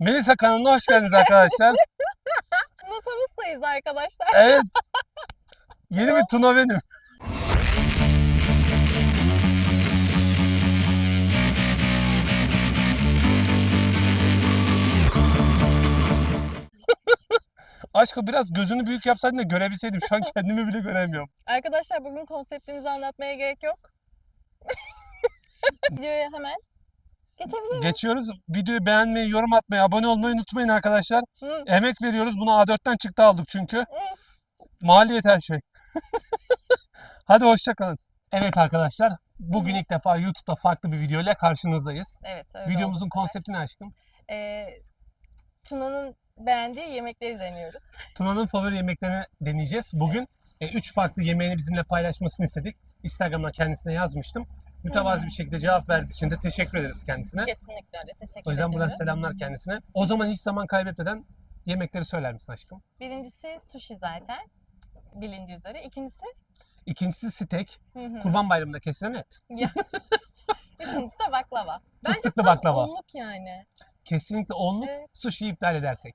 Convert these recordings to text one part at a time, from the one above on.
Melisa kanalına hoş geldiniz arkadaşlar. Otobüsteyiz arkadaşlar. Evet. Yeni bir Tuna benim. Aşkım biraz gözünü büyük yapsaydın da görebilseydim. Şu an kendimi bile göremiyorum. Arkadaşlar bugün konseptimizi anlatmaya gerek yok. Videoya hemen geçebilir miyim? Geçiyoruz. Videoyu beğenmeyi, yorum atmayı, abone olmayı unutmayın arkadaşlar. Hı. Emek veriyoruz. Bunu A4'ten çıktı aldık çünkü. Maliyet her şey. Hadi hoşça kalın. Evet arkadaşlar. Bugün ilk defa YouTube'da farklı bir video ile karşınızdayız. Evet. öyle Videomuzun konsepti ne aşkım? Ee, Tuna'nın beğendiği yemekleri deniyoruz. Tuna'nın favori yemeklerini deneyeceğiz. Bugün 3 farklı yemeğini bizimle paylaşmasını istedik. Instagram'dan kendisine yazmıştım. Mütevazi bir şekilde cevap verdiği için de teşekkür ederiz kendisine. Kesinlikle öyle. Teşekkür O yüzden buradan ediyoruz. selamlar kendisine. O zaman hiç zaman kaybetmeden yemekleri söyler misin aşkım? Birincisi sushi zaten. Bilindiği üzere. İkincisi İkincisi steak. hı hı. Kurban Bayramı'nda kesilen et. Üçüncüsü de baklava. Bence Fıstıklı tam baklava. onluk yani. Kesinlikle onluk. Evet. Sushi'yi iptal edersek.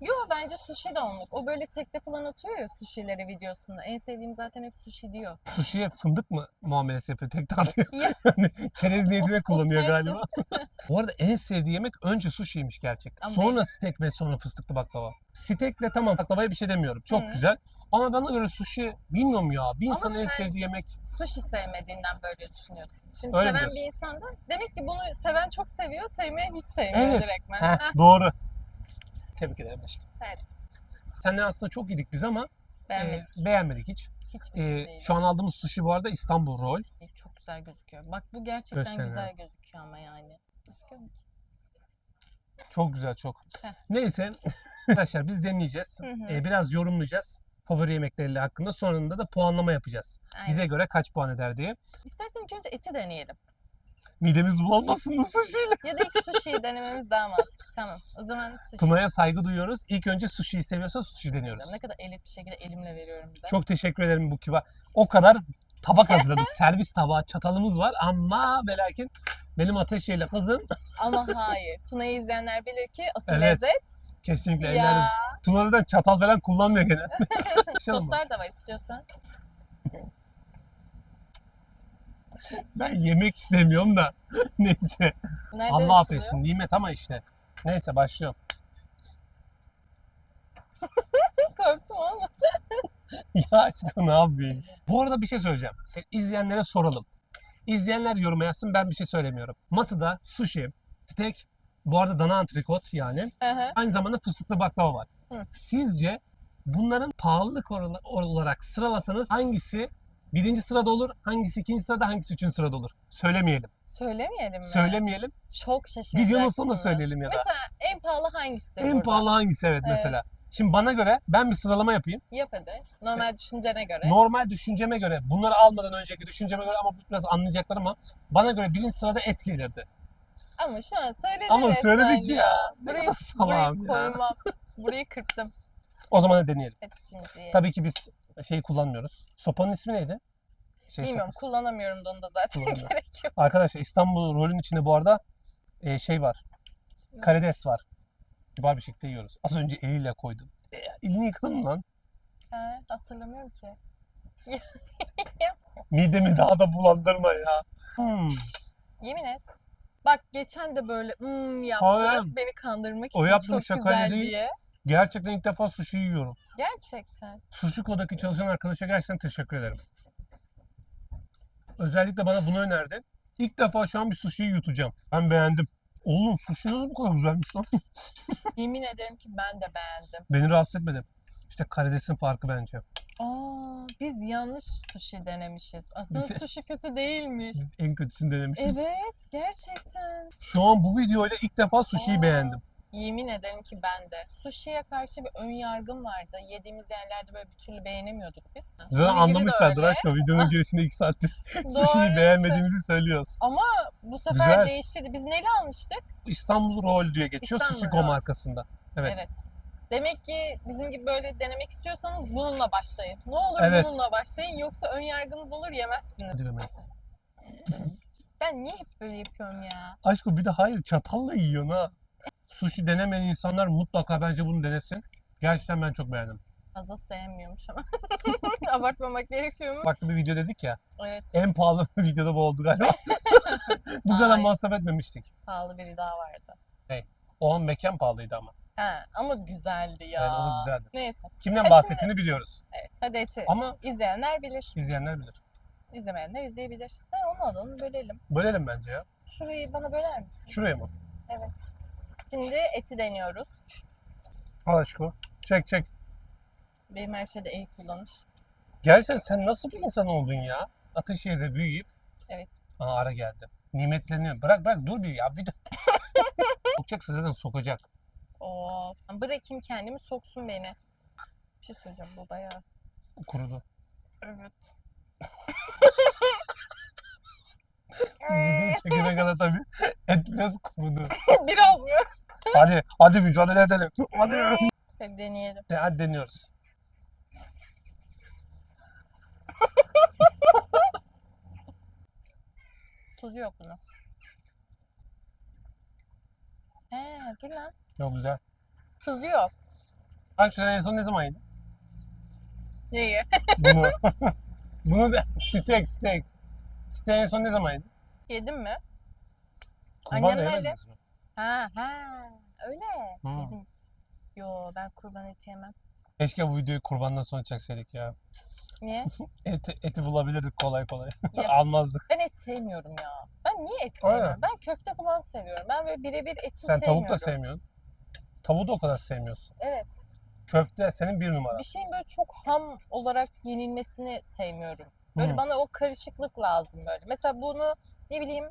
Yo bence sushi de onluk. O böyle tekte falan atıyor ya sushi'leri videosunda. En sevdiğim zaten hep sushi diyor. Sushi'ye fındık mı muamelesi yapıyor? Tek tartıyor. Ya. Yani Çerez niyetine kullanıyor galiba. Bu arada en sevdiği yemek önce sushi'ymiş gerçekten. Ama sonra steak ve sonra fıstıklı baklava. Steak'le tamam baklavaya bir şey demiyorum. Çok Hı. güzel. Ama bana göre sushi bilmiyorum ya. Bir Ama insanın en sen- sevdiği yemek. Sushi sevmediğinden böyle düşünüyorsun. Şimdi Öyle seven diyorsun. bir insan da demek ki bunu seven çok seviyor, sevmeyen hiç sevmiyor Evet. direktmen. Heh, Heh, doğru. Tebrik ederim aşkım. Evet. Seninle aslında çok yedik biz ama beğenmedim. e, beğenmedik hiç. Hiçbir E, değil. şu an aldığımız sushi bu arada İstanbul Roll. Çok güzel gözüküyor. Bak bu gerçekten Gösterin, güzel gözüküyor ama yani. Gözüküyor mu? Çok güzel çok. Heh. Neyse arkadaşlar biz deneyeceğiz. Hı hı. E, biraz yorumlayacağız favori yemekleriyle hakkında. Sonunda da puanlama yapacağız. Aynen. Bize göre kaç puan eder diye. İstersen ilk önce eti deneyelim. Midemiz bulanmasın sushi'yle. Ya da ilk sushi'yi denememiz daha mantıklı. Tamam. O zaman sushi. Tuna'ya saygı duyuyoruz. İlk önce sushi'yi seviyorsa sushi deniyoruz. Ne kadar elit bir şekilde elimle veriyorum bir de. Çok teşekkür ederim bu kibar. O kadar tabak hazırladık. Servis tabağı, çatalımız var ama ve lakin benim ateşiyle kızım Ama hayır. Tuna'yı izleyenler bilir ki asıl Evet. lezzet kesinlikle ya. Tuna zaten çatal falan kullanmıyor gene. Mı? Soslar da var istiyorsan. Ben yemek istemiyorum da. Neyse. Nerede Allah affetsin. Nimet ama işte. Neyse başlıyorum. Korktum ama. ya aşkım ne yapayım? Bu arada bir şey söyleyeceğim. İzleyenlere soralım. İzleyenler yoruma yazsın ben bir şey söylemiyorum. Masada sushi, steak, bu arada dana antrikot yani. Hı. Aynı zamanda fıstıklı baklava var. Hı. Sizce bunların pahalılık olarak sıralasanız hangisi birinci sırada olur, hangisi ikinci sırada, hangisi üçüncü sırada olur? Söylemeyelim. Söylemeyelim mi? Söylemeyelim. Çok şaşıracaksınız. Videonun sonunda söyleyelim ya da. Mesela en pahalı hangisidir En burada? pahalı hangisi evet, Evet. mesela. Şimdi bana göre ben bir sıralama yapayım. Yap hadi. Normal düşüncene göre. Normal düşünceme göre, bunları almadan önceki düşünceme göre ama biraz anlayacaklar ama bana göre birinci sırada et gelirdi. Ama şu an söyledik Ama resmen söyledik ya. Ne Burayı, kadar burayı ya. koymam. Burayı kırptım. O zaman da deneyelim. Şimdi. Tabii ki biz şeyi kullanmıyoruz. Sopanın ismi neydi? Şey Bilmiyorum sopası. kullanamıyorum da onu da zaten gerek yok. Arkadaşlar İstanbul rolün içinde bu arada e, şey var. Karides var. Kibar bir şekilde yiyoruz. Az önce eliyle koydum. E, elini yıktın mı lan? Ha, hatırlamıyorum ki. Midemi daha da bulandırma ya. Hmm. Yemin et. Bak geçen de böyle hmm yaptı. Hayır. Beni kandırmak O için yaptığım çok şakayla güzel değil. diye. Gerçekten ilk defa sushi yiyorum. Gerçekten. Sushiko'daki çalışan arkadaşa gerçekten teşekkür ederim. Özellikle bana bunu önerdi. İlk defa şu an bir sushi'yi yutacağım. Ben beğendim. Oğlum sushi nasıl bu kadar güzelmiş lan? Yemin ederim ki ben de beğendim. Beni rahatsız etmedi. İşte karidesin farkı bence. Aa, biz yanlış sushi denemişiz. Aslında Biz- sushi kötü değilmiş. En kötüsünü denemişiz. Evet, gerçekten. Şu an bu videoyla ilk defa sushi'yi Aa. beğendim. Yemin ederim ki ben de. Sushi'ye karşı bir ön yargım vardı. Yediğimiz yerlerde böyle bir türlü beğenemiyorduk biz. Zaten anlamışlardır aşkım. Videonun girişinde iki saattir sushi'yi beğenmediğimizi söylüyoruz. Ama bu sefer Güzel. değiştirdi. Biz neyle almıştık? İstanbul Roll diye geçiyor İstanbul Sushiko Roll. markasında. Evet. Evet. Demek ki bizim gibi böyle denemek istiyorsanız bununla başlayın. Ne olur Evet. bununla başlayın yoksa ön yargınız olur yemezsiniz. Hadi be. Ben niye hep böyle yapıyorum ya? Aşkım bir de hayır çatalla yiyorsun ha. Sushi denemeyen insanlar mutlaka bence bunu denesin. Gerçekten ben çok beğendim. Fazlası dayanmıyormuş ama. Abartmamak gerekiyor mu? Farklı bir video dedik ya. Evet. En pahalı videoda bu oldu galiba. bu kadar Ay. masraf etmemiştik. Pahalı biri daha vardı. O an mekan pahalıydı ama. Ha, ama güzeldi ya. Evet, o da güzeldi. Neyse. Kimden Etini- bahsettiğini biliyoruz. Evet. Hadi eti. Ama İzleyenler bilir. izleyenler bilir. İzlemeyenler izleyebilir. Ben onu alalım bölelim. Bölelim bence ya. Şurayı bana böler misin? Şuraya mı? Şimdi eti deniyoruz. Al aşkım. Çek çek. Benim her şeyde el kullanış. Gerçekten sen nasıl bir insan oldun ya? Ateşehir'de büyüyüp. Evet. Aa ara geldi. Nimetleniyor. Bırak bırak dur bir ya. Bir de... Sokacaksa zaten sokacak. Of. Bırakayım kendimi soksun beni. Bir şey söyleyeceğim bu bayağı. Kurudu. Evet. Videoyu çekene kadar tabii et biraz kurudu. Biraz mı? Hadi hadi mücadele edelim. Hadi. Hadi deneyelim. De, hadi deniyoruz. Tuzu yok bunun. He dur lan. Çok güzel. Tuzu yok. Bak şuraya en son ne zaman yedin? Neyi? Bunu. Bunu da steak steak. Steak en son ne zaman yedin? Yedin mi? Kurban Annem Ha ha öyle. Hı. Yo ben kurban eti yemem. Keşke bu videoyu kurbandan sonra çekseydik ya. Niye? Eti, eti bulabilirdik kolay kolay. Ya- Almazdık. Ben et sevmiyorum ya. Ben niye et Aynen. sevmiyorum? Ben köfte falan seviyorum. Ben böyle birebir eti Sen sevmiyorum. tavuk da sevmiyorsun. Tavuğu da o kadar sevmiyorsun. Evet. Köfte senin bir numara. Bir şeyin böyle çok ham olarak yenilmesini sevmiyorum. Böyle Hı. bana o karışıklık lazım böyle. Mesela bunu ne bileyim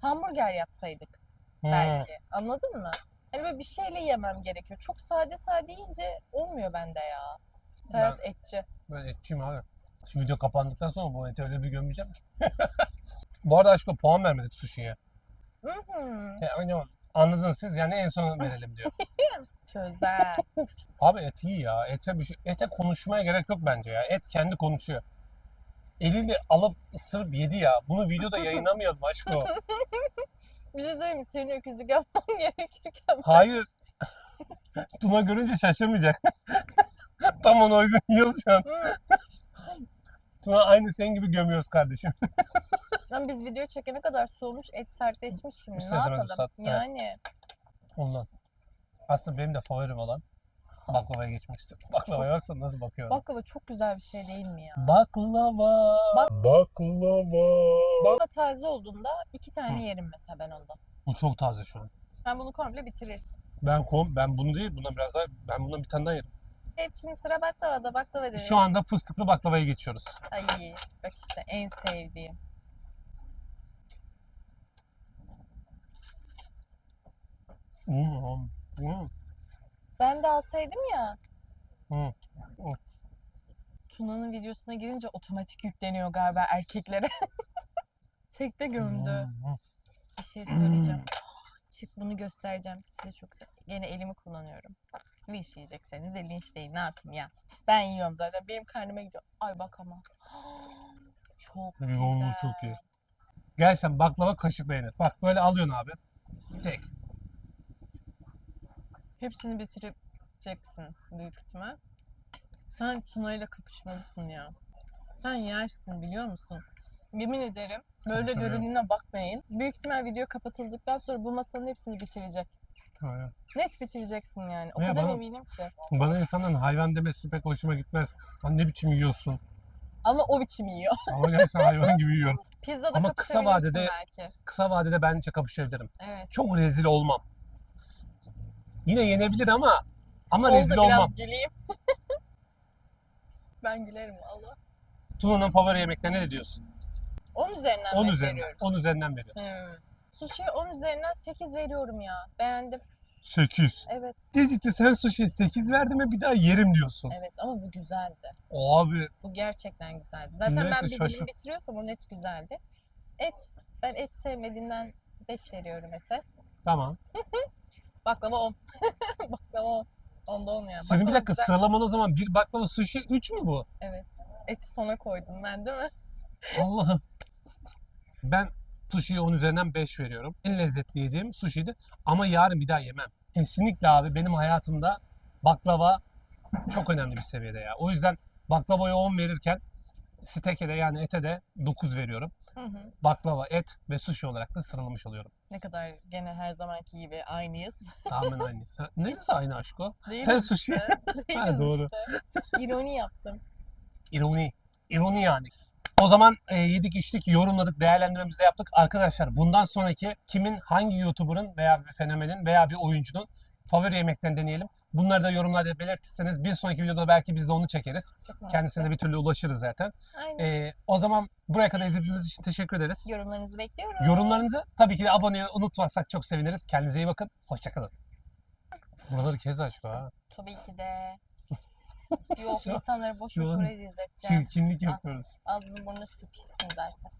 hamburger yapsaydık. Belki. Anladın mı? Hani böyle bir şeyle yemem gerekiyor. Çok sade sade yiyince olmuyor bende ya. Serhat etçi. Ben etçiyim abi. Şu video kapandıktan sonra bu eti öyle bir gömeceğim ki. bu arada aşkım puan vermedik sushi'ye. Hı hı. E. Anladınız siz yani en son verelim diyor. Çözdü. Abi et iyi ya. Ete, bir şey, ete konuşmaya gerek yok bence ya. Et kendi konuşuyor. Eliyle alıp ısırıp yedi ya. Bunu videoda yayınlamayalım aşkım. bir şey söyleyeyim mi? Senin öküzlük yapmam gerekirken Hayır. Tuna görünce şaşırmayacak. Tam ona uygun yiyoruz şu an. Hı. Tuna aynı senin gibi gömüyoruz kardeşim. Lan biz video çekene kadar soğumuş, et sertleşmiş şimdi. İster ne istemez yapalım? ıslat- evet. Yani Ondan. Aslında benim de favorim olan baklavaya geçmek istiyorum. Baklavaya baksana nasıl bakıyorum. baklava çok güzel bir şey değil mi ya? Baklava. Bak- Baklava. Baklava taze olduğunda iki tane yerim mesela ben ondan. Bu çok taze şu an. Sen bunu komple bitirirsin. Ben kom ben bunu değil bundan biraz daha ben bundan bir tane daha yerim. Evet şimdi sıra baklavada baklava dedi. Şu anda fıstıklı baklavaya geçiyoruz. Ay bak işte en sevdiğim. Hmm, hmm, Ben de alsaydım ya. hmm. Tuna'nın videosuna girince otomatik yükleniyor galiba erkeklere. Tekte gömdü. Bir şey söyleyeceğim. Çık bunu göstereceğim. Size çok Gene elimi kullanıyorum. Linç yiyecekseniz de linçleyin. Ne yapayım ya? Ben yiyorum zaten. Benim karnıma gidiyor. Ay bak ama. Çok Yoğunluğu güzel. çok iyi. Gerçekten baklava kaşıkla yenir. Bak böyle alıyorsun abi. Tek. Hepsini bitireceksin büyük ihtimal. Sen Tuna ile kapışmalısın ya. Sen yersin biliyor musun? Yemin ederim. Böyle görününe bakmayın. Büyük ihtimal video kapatıldıktan sonra bu masanın hepsini bitirecek. Öyle. Net bitireceksin yani. O Ne kadar bana- eminim ki. Bana insanların hayvan demesi pek hoşuma gitmez. Lan ne biçim yiyorsun? Ama o biçim yiyor. Ama gerçekten hayvan gibi yiyorum. Pizzada Ama kısa kapışabilirsin vadede- belki. Kısa vadede bence kapışabilirim. Evet. Çok rezil olmam. Yine yenebilir ama ama Oldu rezil biraz olmam. güleyim. ben gülerim Allah. Tuna'nın favori yemeklerine ne diyorsun? 10 üzerinden 10 net üzerinden. veriyoruz. 10 üzerinden veriyoruz. Hmm. Sushi'ye 10 üzerinden 8 veriyorum ya. Beğendim. 8. Evet. Ciddi sen sushi 8 verdim ve bir daha yerim diyorsun. Evet ama bu güzeldi. Abi Bu gerçekten güzeldi. Zaten Neyse, ben bir şaşırt. bitiriyorsam o net güzeldi. Et. Ben et sevmediğimden 5 veriyorum ete. tamam. Baklava 10. Baklava 10. Onda 10 ya. Senin bir dakika güzel. sıralaman o zaman bir baklava sushi 3 mü bu? Evet. Eti sona koydum ben değil mi? Allah'ım. Ben Sushi'ye 10 üzerinden 5 veriyorum. En lezzetli yediğim sushi'ydi ama yarın bir daha yemem. Kesinlikle abi benim hayatımda baklava çok önemli bir seviyede ya. O yüzden baklavaya 10 verirken steak'e de yani ete de 9 veriyorum. Hı hı. Baklava, et ve sushi olarak da sıralamış oluyorum. Ne kadar gene her zamanki gibi aynıyız. Tamamen aynı. Sen, neresi aynı aşko? Değiliz Sen işte. sushi. Değiliz doğru. işte. İroni yaptım. İroni. İroni yani. O zaman e, yedik içtik, yorumladık, değerlendirmemizi yaptık. Arkadaşlar bundan sonraki kimin, hangi YouTuber'ın veya bir fenomenin veya bir oyuncunun favori yemeklerini deneyelim. Bunları da yorumlarda belirtirseniz bir sonraki videoda belki biz de onu çekeriz. Çok. Kendisine bir türlü ulaşırız zaten. Aynen. E, o zaman buraya kadar izlediğiniz için teşekkür ederiz. Yorumlarınızı bekliyorum. Yorumlarınızı tabii ki de abone unutmazsak çok seviniriz. Kendinize iyi bakın. Hoşçakalın. Buraları kez aşk ha. Tabii ki de. Yok insanları boş boş an oraya izleteceğim. Çirkinlik yapıyoruz. Ağzını burnunu sıkışsın zaten.